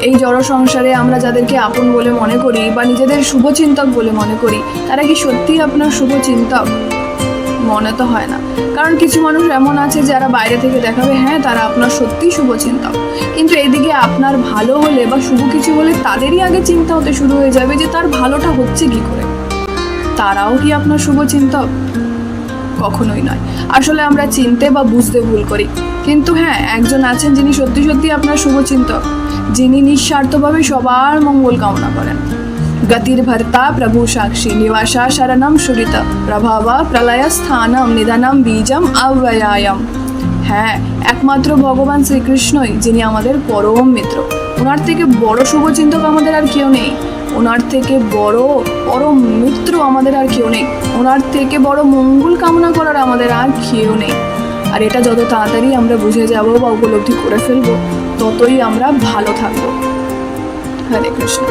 এই জড় সংসারে আমরা যাদেরকে আপন বলে মনে করি বা নিজেদের শুভচিন্তক বলে মনে করি, তারা কি সত্যিই আপনার শুভচিন্তক? মনে তো হয় না। কারণ কিছু মানুষ এমন আছে যারা বাইরে থেকে দেখাবে হ্যাঁ তারা আপনার সত্যিই শুভচিন্তক। কিন্তু এদিকে আপনার ভালো হলে বা শুভ কিছু হলে তাদেরই আগে চিন্তা হতে শুরু হয়ে যাবে যে তার ভালোটা হচ্ছে কি করে। তারাও কি আপনার শুভচিন্তক? কখনোই নয়। আসলে আমরা চিনতে বা বুঝতে ভুল করি। কিন্তু হ্যাঁ একজন আছেন যিনি সত্যি সত্যি আপনার শুভচিন্তক। যিনি নিঃস্বার্থভাবে সবার মঙ্গল কামনা করেন। গতির ভর্তা, প্রভু সাক্ষী, নিবাসা, শরণম, সুরিত, প্রভাবা, প্রলয়, স্থানম, নিদানম, বীজম অব্যয়ায়ম হ্যাঁ একমাত্র ভগবান শ্রীকৃষ্ণই যিনি আমাদের পরম মিত্র। ওনার থেকে বড় শুভচিন্তক আমাদের আর কেউ নেই। ওনার থেকে বড়, পরম মিত্র আমাদের আর কেউ নেই। ওনার থেকে বড় মঙ্গল কামনা করার আমাদের আর কেউ নেই। আর এটা যত তাড়াতাড়ি আমরা বুঝে যাব বা উপলব্ধি করে ফেলব ততই আমরা ভালো থাকব। হরে কৃষ্ণ।